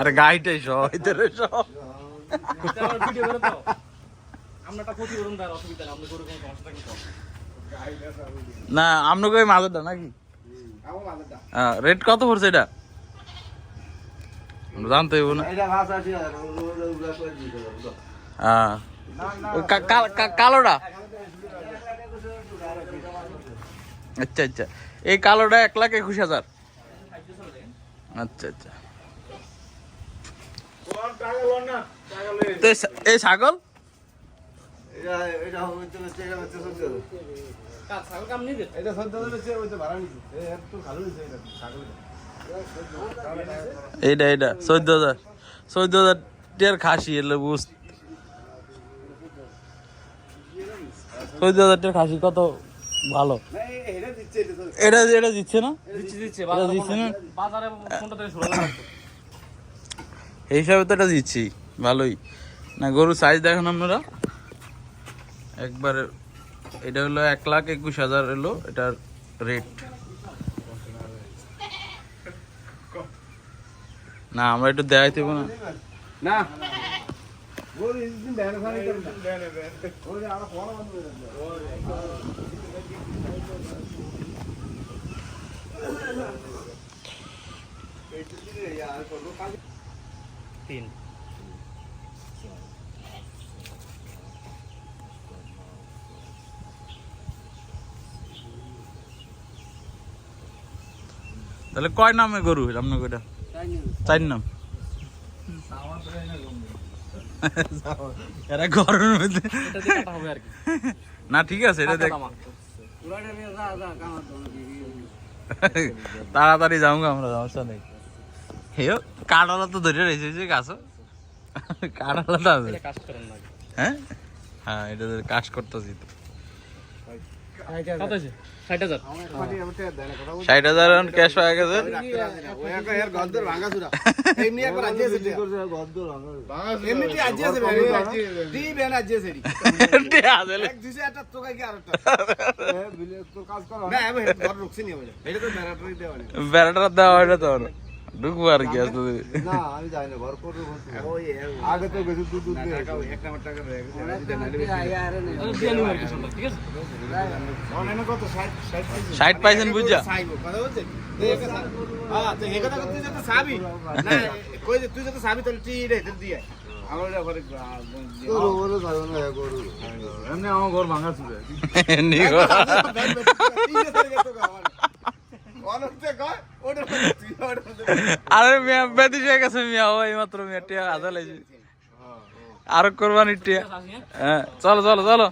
আরে গাইটাই সহ ভিতরে কম। না আপনাকে ওই মাঝেরটা নাকি? রেট কত পড়ছে এটা? জানতে হইব না। হ্যাঁ। কালোটা? আচ্ছা আচ্ছা। এই কালোটা এক লাখ একুশ হাজার। আচ্ছা আচ্ছা। এই ছাগল? এইটা এইটা চোদ্দ হাজার। চোদ্দ হাজার টিয়ার খাসি এলে বুঝ চোদ্দ হাজার টিয়ার খাসি কত ভালো। এটা দিচ্ছে এটা দিচ্ছে না? দিচ্ছি দিচ্ছি এটা দিচ্ছে না? এই হিসাবে তো এটা দিচ্ছি ভালোই। না গরুর সাইজ দেখেন আপনারা। একবারে এটা হলো এক লাখ একুশ হাজার এলো এটার রেট না আমরা একটু দেখাই দেবো না। না। ওই দিন দেন খানি দেন দেন দেন ওই আমরা ফোন বন্ধ করে দেন তিন তাহলে কয় নামে গরু আপনার কয়টা চার নাম এরা গরমের মধ্যে। না ঠিক আছে এটা দেখ। তাড়াতাড়ি যাব আমরা সমস্যা নেই। হেও কাটালা তো ধরে রয়েছে যে গাছ আছে। কাজ করেন না। হ্যাঁ? হ্যাঁ এটা তো কাজ করতেছি তো। আছে ষাট হাজার। ক্যাশ হয়ে গেছে। তো দেওয়া হয় না তো। ঢুকবো আর কি আসতে না আমি যাই না ঘর করব ওই আগে তো বেশি দুধ দুধ দিয়ে এক নাম্বার টাকা গেছে ঠিক আছে? অনলাইনে কত 60 60 ষাট পাইছেন সাইবো কথা বলছে? তুই একা সা- হ্যাঁ তুই একা কথা তুই যত সাবি? না কই যে তুই যত সাবি তাহলে তুই রে তুই দিয়ে আমার ওটা করে গরু গরু যাবে না গরু। এমনি আমার ঘর ভাঙা ছিল আরে মিয়া বেদি হয়ে গেছে মিয়া ও এইমাত্র মিয়া টিয়া হাজার লাইছে। আর কোরবানি টিয়া। হ্যাঁ। হ্যাঁ চলো চলো চলো।